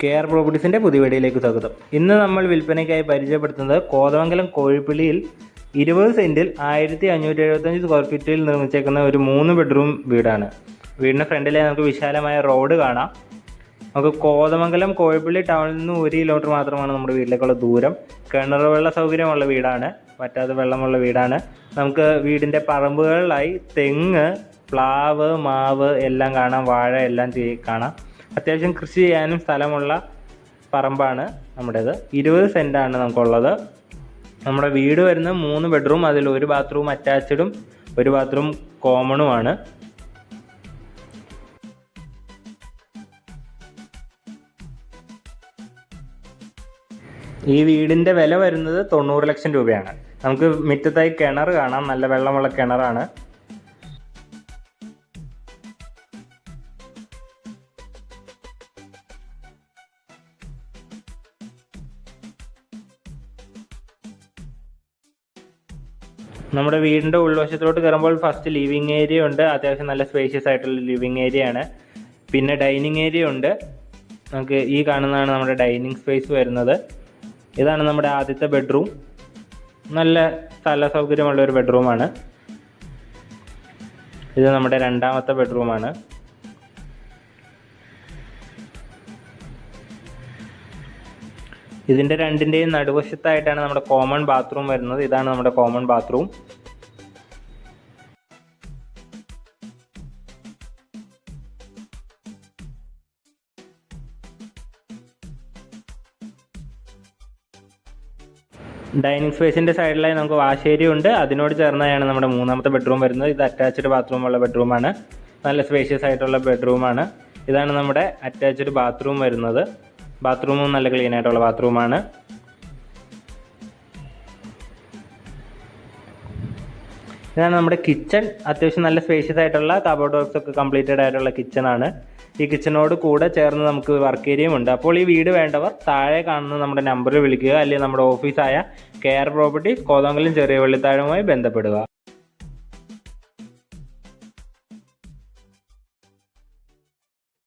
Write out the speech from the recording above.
K R പ്രോപ്പർട്ടീസിന്റെ പുതിയ വീഡിയോയിലേക്ക് സ്വാഗതം. ഇന്ന് നമ്മൾ വിൽപ്പനയ്ക്കായി പരിചയപ്പെടുത്തുന്നത് കോതമംഗലം കോഴിപ്പള്ളിയിൽ ഇരുപത് സെന്റിൽ ആയിരത്തി അഞ്ഞൂറ്റി എഴുപത്തഞ്ച് സ്ക്വയർ ഫീറ്റിൽ നിർമ്മിച്ചേക്കുന്ന ഒരു മൂന്ന് ബെഡ്റൂം വീടാണ്. വീടിന്റെ ഫ്രണ്ടിലെ നമുക്ക് വിശാലമായ റോഡ് കാണാം. നമുക്ക് കോതമംഗലം കോഴിപ്പള്ളി ടൗണിൽ നിന്ന് ഒരു കിലോമീറ്റർ മാത്രമാണ് നമ്മുടെ വീട്ടിലേക്കുള്ള ദൂരം. കിണർ വെള്ള സൗകര്യമുള്ള വീടാണ്. പറ്റാതെ വെള്ളമുള്ള വീടാണ്. നമുക്ക് വീടിന്റെ പറമ്പുകളിലായി തെങ്ങ് പ്ലാവ് മാവ് എല്ലാം കാണാം. വാഴ എല്ലാം കാണാം. അത്യാവശ്യം കൃഷി ചെയ്യാനും സ്ഥലമുള്ള പറമ്പാണ് നമ്മുടേത്. ഇരുപത് സെന്റാണ് നമുക്കുള്ളത്. നമ്മുടെ വീട് വരുന്നത് മൂന്ന് ബെഡ്റൂം അതിൽ ഒരു ബാത്റൂം അറ്റാച്ച്ഡും ഒരു ബാത്റൂം കോമണുമാണ്. ഈ വീടിന്റെ വില വരുന്നത് തൊണ്ണൂറ് ലക്ഷം രൂപയാണ്. നമുക്ക് മിറ്റത്തായി കിണർ കാണാം നല്ല വെള്ളമുള്ള കിണറാണ്. നമ്മുടെ വീടിന്റെ ഉൾവശത്തോട്ട് കയറുമ്പോൾ ഫസ്റ്റ് ലിവിങ് ഏരിയ ഉണ്ട്. അത്യാവശ്യം നല്ല സ്പേഷ്യസ് ആയിട്ടുള്ള ലിവിങ് ഏരിയ ആണ്. പിന്നെ ഡൈനിങ് ഏരിയ ഉണ്ട്. നമുക്ക് ഈ കാണുന്നതാണ് നമ്മുടെ ഡൈനിങ് സ്പേസ് വരുന്നത്. ഇതാണ് നമ്മുടെ ആദ്യത്തെ ബെഡ്റൂം നല്ല സ്ഥല സൗകര്യമുള്ള ഒരു ബെഡ്റൂമാണ് ഇത് നമ്മുടെ രണ്ടാമത്തെ ബെഡ്റൂമാണ് ഇതിന്റെ രണ്ടിന്റെയും നടുവശത്തായിട്ടാണ് നമ്മുടെ കോമൺ ബാത്റൂം വരുന്നത്. ഇതാണ് നമ്മുടെ കോമൺ ബാത്റൂം ഡൈനിങ് സ്പേസിന്റെ സൈഡിലായി നമുക്ക് വാഷ് ഏരിയ ഉണ്ട്. അതിനോട് ചേർന്നായാണ് നമ്മുടെ മൂന്നാമത്തെ ബെഡ്റൂം വരുന്നത്. ഇത് അറ്റാച്ച്ഡ് ബാത്റൂം ഉള്ള ബെഡ്റൂമാണ് നല്ല സ്പേഷ്യസ് ആയിട്ടുള്ള ബെഡ്റൂമാണ് ഇതാണ് നമ്മുടെ അറ്റാച്ച്ഡ് ബാത്റൂം വരുന്നത്. ബാത്റൂമും നല്ല ക്ലീൻ ആയിട്ടുള്ള ബാത്റൂമാണ് ഇതാണ് നമ്മുടെ കിച്ചൺ അത്യാവശ്യം നല്ല സ്പേഷ്യസ് ആയിട്ടുള്ള കബോർഡ് ബോക്സ് ഒക്കെ കംപ്ലീറ്റഡ് ആയിട്ടുള്ള കിച്ചൺ ആണ്. ഈ കിച്ചണോട് കൂടെ ചേർന്ന് നമുക്ക് വർക്ക് ഏരിയയും ഉണ്ട്. അപ്പോൾ ഈ വീട് വേണ്ടവർ താഴെ കാണുന്ന നമ്മുടെ നമ്പറിൽ വിളിക്കുക. അല്ലെങ്കിൽ നമ്മുടെ ഓഫീസായ കെയർ പ്രോപ്പർട്ടീസ് കോതങ്കലും ചെറിയ വെള്ളിത്താഴവുമായി ബന്ധപ്പെടുക.